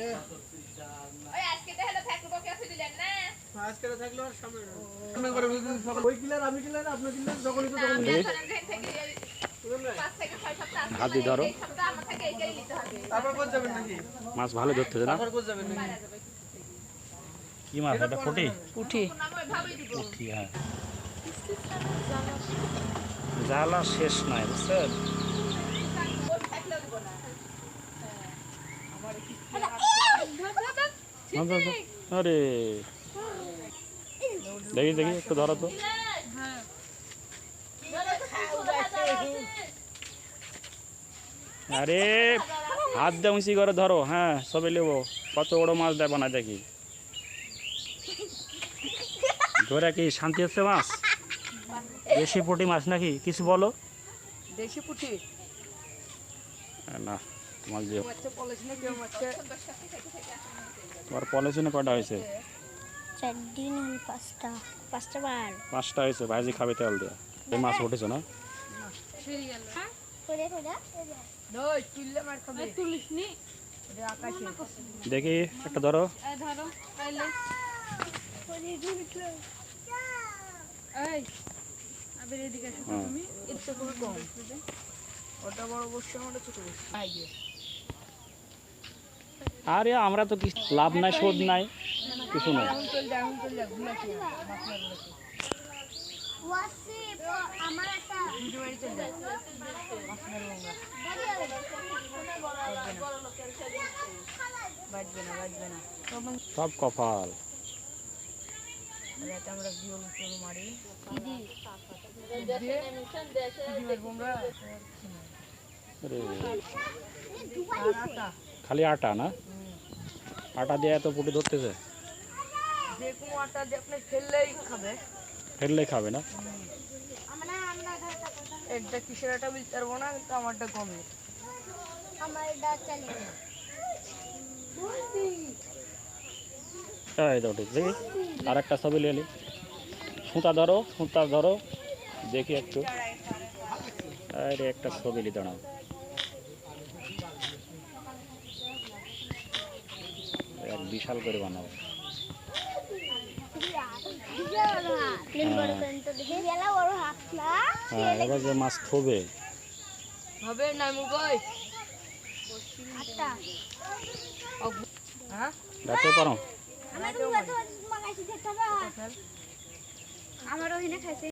আজকে? ওই আজকে তাহলে থাকব কাছে দিলেন না। আজকে থাকল আর সামনে সামনে করে সকাল ওই কিলার আমি কিলার আপনি কিলার তো তখন যেখান হাত দিয়ে ধরো। নাকি? মাছ ভালো না? নাকি? কি মাছ এটা নাম ওইভাবেই পুঁটি হ্যাঁ। জ্বালা শেষ নাই বুঝছেন ওই থাকলেও দিব না না, না, না। আরে। দেখি দেখি একটু ধরো তো। আরে হাত দিয়ে উঁচি করে ধরো হ্যাঁ সবে নেব। কত বড় মাছ দেবো না দেখি। ধরে কি শান্তি হচ্ছে মাছ? দেশি পুঁটি মাছ নাকি? কিছু বলো। দেশি পুঠি না। তোমার যে তোমার পলিথিনে কটা হয়েছে? পাঁচটা। পাঁচটা পাঁচটা হয়েছে ভাজি খাবে তেল দিয়ে। এই মাছ উঠেছে না? করে করে দই তুললে মার খাবে। তুলিস নি আকাশে। দেখি একটা ধরো। হ্যাঁ। ইচ্ছে খুবই কম। ওটা বড় বসছে ওটা ছোট বসছে আরে আমরা তো কিছু লাভ নাই, শোধ নাই, কিছু নাই। সব কপাল। আমরা খালি আটা না? আটা দিয়ে এত পুটি ধরতেছে? যে কোনো আটা যে আপনি ফেললেই খাবে। খাবে না? কিসের আটা বলতে পারব না কিন্তু আমারটা কমে। আমার চলে এই তো ঠিক দেখি আর একটা ছবি নিয়ে নি। সুতা ধরো সুতা ধরো দেখি একটু। আরে একটা ছবি লি দাঁড়াও বিশাল করে বানাবো। হ্যাঁ এবার যে মাছ থবে। হবে না মুগই? হাতটা হ্যাঁ পারো। আমার ওখানে খাইছে।